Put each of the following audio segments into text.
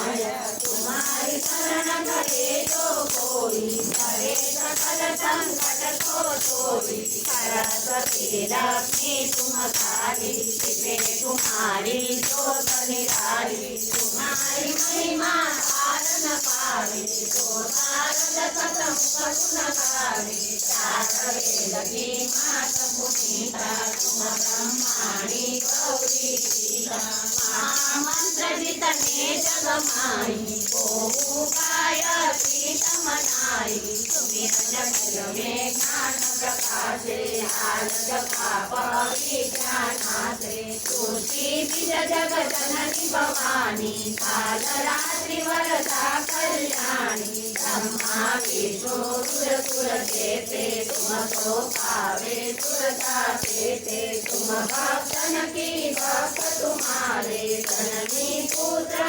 तुम्हारी शरण करे तो कोई हरे सकल संकट को तोड़ी सरस्वती लक्ष्मी तुम सारी शिवे तुम्हारी ज्योत निरारी तुम्हारी महिमा कारण पावी तो नारद सतम करुण पावी वेदकी मातमुखिता ब्रह्माणी गौरी सीता महामंत्रजित ने जगमाई गोपाय प्रीतमनाई सुमिर जगल में ज्ञान प्रकाशे आलज भवानी काल रात्रि वरदा कल्याणी। पावे तुम्हारे तननी पुत्र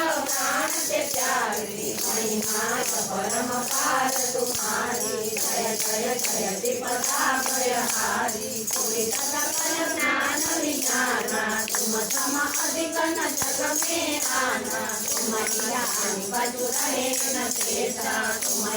परम पार तुम्हारी जय जय जय दीपता जय हारी तुम्हें सकल ज्ञान विज्ञाना तुम सम अधिक न जग में आना तुम ही बजु रहे न चेता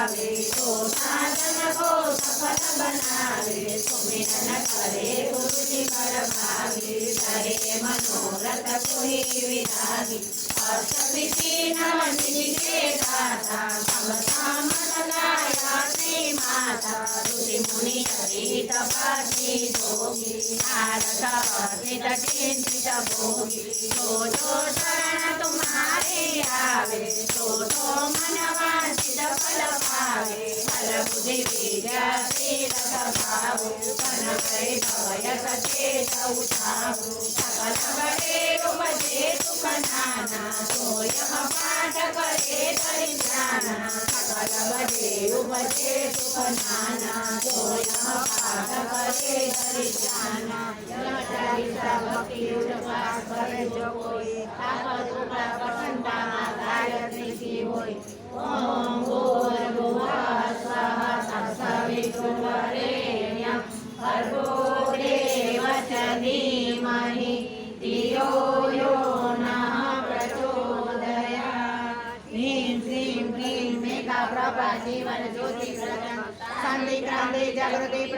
આવે તો સાધન કો સફળ બનાવે સુમિરન કરે, ગુરુજી પરમાવે, તારે મનોરથ કોઈ વિરાગી. અર્થવિધિ નમસિંહ કે દાતા સમ સામલાયાત્રી માતા, ઋષિ મુનિ હરિ તપાસી જોગી, નારદ नित चिंतित भोगी जो जो शरण तुम्हारे आवे जो जो मन वांछित फल पावे फल बुद्धि विद्या शील भाव मन भय भय सचेत उठाऊ सकल बड़े उपजे तुम नाना सोयम पाठ करे धरि जाना सकल बड़े उपजे तुम नाना सोयम पाठ करे धरि जाना सब पक्षी उड़ पार करे जो कोई ताकत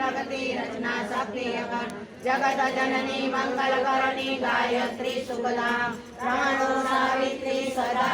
प्रगति रचना शक्ति जगत जननी मंगल मंगलकरणी गायत्री सुखदा। प्राणो सावित्री सदा